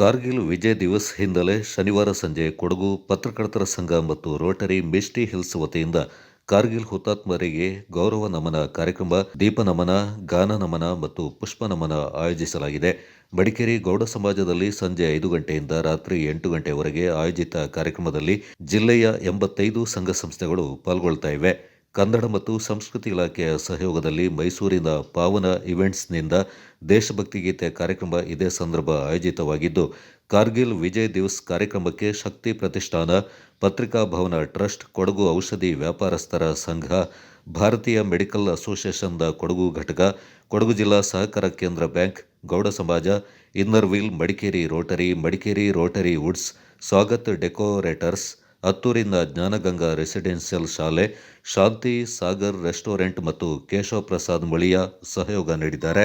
ಕಾರ್ಗಿಲ್ ವಿಜಯ್ ದಿವಸ್ ಹಿನ್ನೆಲೆ ಶನಿವಾರ ಸಂಜೆ ಕೊಡಗು ಪತ್ರಕರ್ತರ ಸಂಘ ಮತ್ತು ರೋಟರಿ ಮಿಸ್ಟಿ ಹಿಲ್ಸ್ ವತಿಯಿಂದ ಕಾರ್ಗಿಲ್ ಹುತಾತ್ಮರಿಗೆ ಗೌರವ ನಮನ ಕಾರ್ಯಕ್ರಮ, ದೀಪ ನಮನ, ಗಾನ ನಮನ ಮತ್ತು ಪುಷ್ಪ ನಮನ ಆಯೋಜಿಸಲಾಗಿದೆ. ಮಡಿಕೇರಿ ಗೌಡ ಸಮಾಜದಲ್ಲಿ ಸಂಜೆ ಐದು ಗಂಟೆಯಿಂದ ರಾತ್ರಿ ಎಂಟು ಗಂಟೆವರೆಗೆ ಆಯೋಜಿತ ಕಾರ್ಯಕ್ರಮದಲ್ಲಿ ಜಿಲ್ಲೆಯ ಎಂಬತ್ತೈದು ಸಂಘ ಸಂಸ್ಥೆಗಳು ಪಾಲ್ಗೊಳ್ತಾ ಇವೆ. ಕನ್ನಡ ಮತ್ತು ಸಂಸ್ಕೃತಿ ಇಲಾಖೆಯ ಸಹಯೋಗದಲ್ಲಿ ಮೈಸೂರಿನ ಪಾವನ ಇವೆಂಟ್ಸ್ನಿಂದ ದೇಶಭಕ್ತಿ ಗೀತೆ ಕಾರ್ಯಕ್ರಮ ಇದೇ ಸಂದರ್ಭ ಆಯೋಜಿತವಾಗಿದ್ದು, ಕಾರ್ಗಿಲ್ ವಿಜಯ್ ದಿವಸ್ ಕಾರ್ಯಕ್ರಮಕ್ಕೆ ಶಕ್ತಿ ಪ್ರತಿಷ್ಠಾನ, ಪತ್ರಿಕಾ ಭವನ ಟ್ರಸ್ಟ್, ಕೊಡಗು ಔಷಧಿ ವ್ಯಾಪಾರಸ್ಥರ ಸಂಘ, ಭಾರತೀಯ ಮೆಡಿಕಲ್ ಅಸೋಸಿಯೇಷನ್ದ ಕೊಡಗು ಘಟಕ, ಕೊಡಗು ಜಿಲ್ಲಾ ಸಹಕಾರ ಕೇಂದ್ರ bank, Gowda Samaja, Inner Wheel Madikeri Rotary Madikeri Rotary Woods, Swagat decorators ಹತ್ತೂರಿನ Jnanaganga residential ಶಾಲೆ ಶಾಂತಿ ಸಾಗರ್ ರೆಸ್ಟೋರೆಂಟ್ ಮತ್ತು ಕೇಶವ ಪ್ರಸಾದ್ ಮಳಿಯ ಸಹಯೋಗ ನೀಡಿದ್ದಾರೆ.